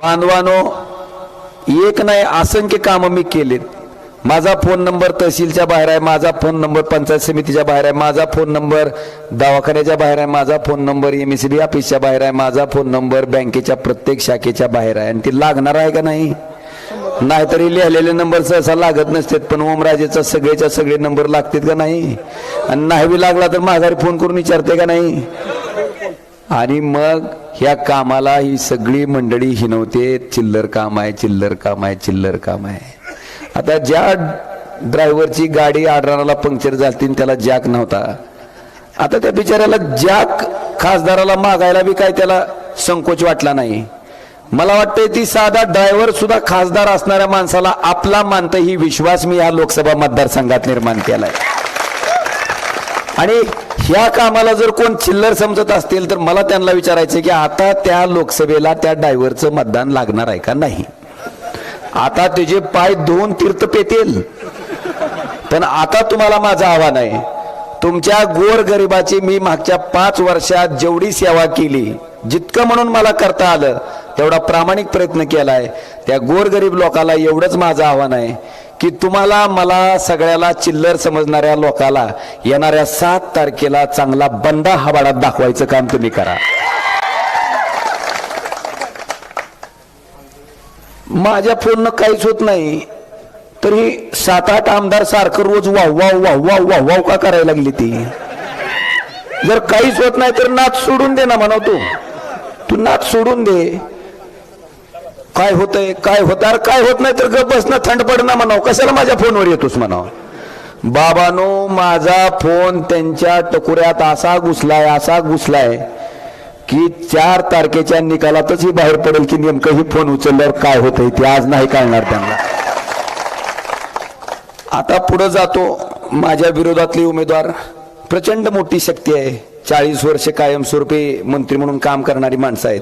बांधवानो एक नाही असंख्य कामं मी केलेत. माझा फोन नंबर तहसीलच्या बाहेर आहे माझा फोन नंबर पंचायत समितीच्या बाहेर आहे माझा फोन नंबर दवाखान्याच्या बाहेर आहे माझा phone number M S B ऑफिसच्या बाहेर आहे माझा फोन नंबर बँकेच्या प्रत्येक शाखेच्या बाहेर आहे. आणि ती लागणार आहे का नाही? नाहीतरी लिहिलेले नंबर सहसा लागत नसतात पण ओमराजेचा सगळेच्या सगळे नंबर लागतात का नाही? आणि नाही लागला तर माघारी फोन करून विचारते का नाही? आणि मग ह्या कामाला ही सगळी मंडळी हिनवते चिल्लर काम आहे चिल्लर काम आहे चिल्लर काम आहे. आता ज्या ड्रायव्हरची गाडी आडरानाला पंक्चर झाली त्याला जॅक नव्हता आता त्या बिचाऱ्याला जॅक खासदाराला मागायला बी काय त्याला संकोच वाटला नाही. मला वाटतंय ती साधा ड्रायव्हर सुद्धा खासदार असणाऱ्या माणसाला आपला मानतं ही विश्वास मी या लोकसभा मतदारसंघात निर्माण केलाय. आणि ह्या कामाला जर कोण चिल्लर समजत असतील तर मला त्यांना विचारायचं की आता त्या लोकसभेला त्या ड्रायव्हरचं मतदान लागणार आहे का नाही? आता तुझे पाय दोन तीर्थ पेतील पण आता तुम्हाला माझं आव्हान आहे. तुमच्या गोर गरिबाची मी मागच्या पाच वर्षात जेवढी सेवा केली जितकं म्हणून मला करता आलं तेवढा प्रामाणिक प्रयत्न केलाय. त्या गोरगरीब लोकाला एवढंच माझं आव्हान आहे की तुम्हाला मला सगळ्याला चिल्लर समजणाऱ्या लोकाला येणाऱ्या सात तारखेला चांगला बंदा हवाडात दाखवायचं काम तुम्ही करा. माझ्या फोननं काहीच होत नाही. तरी सात आठ आमदार सारखं रोज वाह वा वाह वा वाह वाह का करायला लागली ती? जर काहीच होत नाही तर नाच सोडून दे ना म्हणाव तू. तू नाच सोडून दे. काय होतंय काय होतार काय होत नाही तर गप बसणं थंड पडणं म्हणाव. कशाला माझ्या फोनवर येतोस म्हणावं? बाबानो माझा फोन त्यांच्या टकुऱ्यात असा घुसलाय असा घुसलाय की चार तारखेच्या निकालातच ही बाहेर पडेल की नेमकं ही फोन उचलल्यावर काय होतंय ते आज नाही कळणार त्यांना. आता पुढे जातो. माझ्या विरोधातले उमेदवार प्रचंड मोठी शक्ती आहे. चाळीस वर्ष कायमस्वरूपी मंत्री म्हणून काम करणारी माणसं आहेत.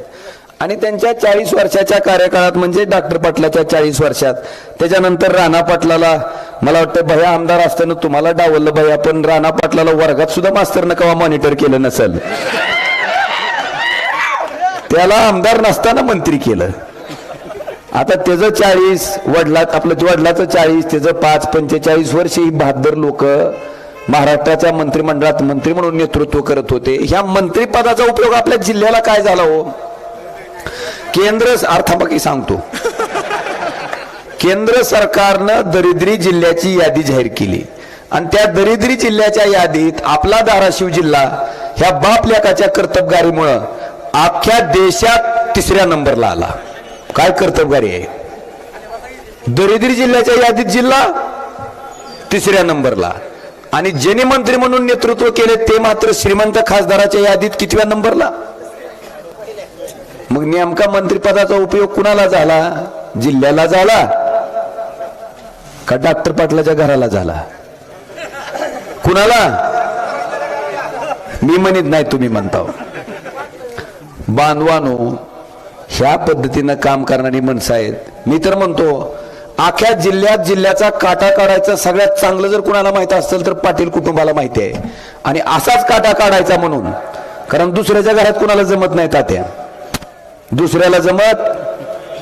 आणि त्यांच्या चाळीस वर्षाच्या कार्यकाळात म्हणजे डॉक्टर पाटलाच्या चाळीस वर्षात. त्याच्यानंतर राणा पाटलाला मला वाटतं भया आमदार असताना तुम्हाला डावललं भया पण राणा पाटलाला वर्गात सुद्धा मास्तरनं कवा मॉनिटर केलं नसेल. त्याला आमदार नसताना मंत्री केलं. आता त्याचं चाळीस वडिलात आपलं वडिलाचं चाळीस त्याचं पाच पंचेचाळीस वर्ष ही बहादर लोक महाराष्ट्राच्या मंत्रिमंडळात मंत्री म्हणून नेतृत्व करत होते. ह्या मंत्रिपदाचा उपयोग आपल्या जिल्ह्याला काय झाला हो? केंद्र अर्थापकी सांगतो. केंद्र सरकारनं दरिद्री जिल्ह्याची यादी जाहीर केली. आणि त्या दरिद्री जिल्ह्याच्या यादीत आपला धाराशिव जिल्हा ह्या बाप लेकाच्या कर्तबगारीमुळं अख्ख्या देशात तिसऱ्या नंबरला आला. काय कर्तबगारी आहे? दरिद्री जिल्ह्याच्या यादीत जिल्हा तिसऱ्या नंबरला. आणि ज्यांनी मंत्री म्हणून नेतृत्व केले ते मात्र श्रीमंत खासदाराच्या यादीत कितव्या नंबरला? मग नेमका मंत्रिपदाचा उपयोग कुणाला झाला? जिल्ह्याला झाला? का डॉक्टर पाटलाच्या घराला झाला? कुणाला? मी म्हणत नाही तुम्ही म्हणता बांधवानो ह्या पद्धतीनं काम करणारी माणसं आहेत. मी तर म्हणतो आख्या जिल्ह्यात जिल्ह्याचा काटा काढायचा सगळ्यात चांगलं जर कुणाला माहीत असेल तर पाटील कुटुंबाला माहिती आहे. आणि असाच काटा काढायचा म्हणून कारण दुसऱ्याच्या घरात कुणाला जमत नाही तात्या. दुसऱ्याला जमत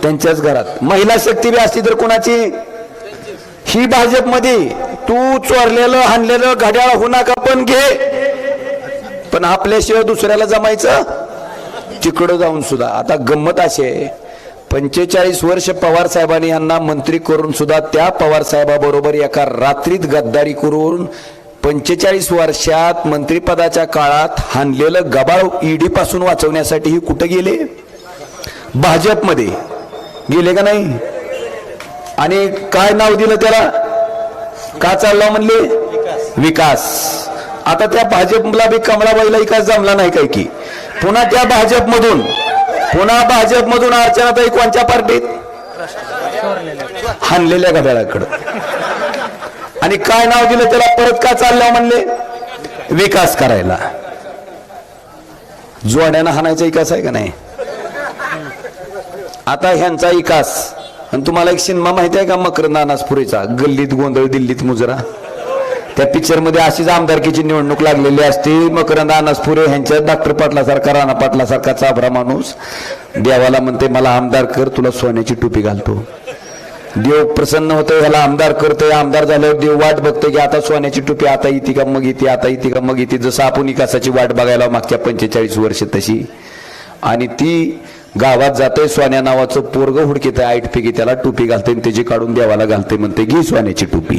त्यांच्याच घरात. महिला शक्ती बी असती तर कुणाची? ही भाजपमध्ये तू चोरलेलं हाणलेलं घड्याळ हो नका पण घे. पण आपल्याशिवाय दुसऱ्याला जमायचं? तिकडं जाऊन सुद्धा. आता गंमत अशी आहे पंचेचाळीस वर्ष पवार साहेबांनी यांना मंत्री करून सुद्धा त्या पवार साहेबाबरोबर एका रात्रीत गद्दारी करून पंचेचाळीस वर्षात मंत्रिपदाच्या काळात हाणलेलं गबाळ ईडी पासून वाचवण्यासाठी ही कुठं गेले? भाजपमध्ये. गेले का नाही? आणि काय नाव दिलं त्याला? का चालला म्हणले? विकास. आता त्या भाजपला बी कमळाबाईला विकास जमला नाही काय की? पुन्हा त्या भाजपमधून पुन्हा भाजपमधून अर्चनाताई कोणत्या पार्टीत? हाणलेल्या घड्याळाकडं आणि काय नाव दिलं त्याला? परत का चाललं म्हणले? विकास करायला. जोड्यानं हाणायचा विकास आहे का नाही? आता ह्यांचा विकास आणि तुम्हाला एक सिनेमा माहिती आहे का? मकर नानासपुरीचा. गल्लीत गोंधळ दिल्लीत मुजरा. त्या पिक्चरमध्ये अशीच आमदारकीची निवडणूक लागलेली असते. मकरंद अनासपुरे ह्यांच्या डॉक्टर पाटलासारखा राणा पाटलासारखा चाभरा माणूस. देवाला म्हणते मला आमदार कर तुला सोन्याची टोपी घालतो. देव प्रसन्न होतो ह्याला आमदार करतोय. आमदार झाल्यावर देव वाट बघतोय की आता सोन्याची टोपी आता येते का मग येते आता येते का मग येते जसं आपण इकासाची वाट बघायला मागच्या पंचेचाळीस वर्ष तशी. आणि ती गावात जाते स्वान्या नावाचं पोरग हुडकीत आईट पिकी त्याला टोपी घालते आणि त्याची काढून देवाला घालते म्हणते घे स्वान्याची टोपी.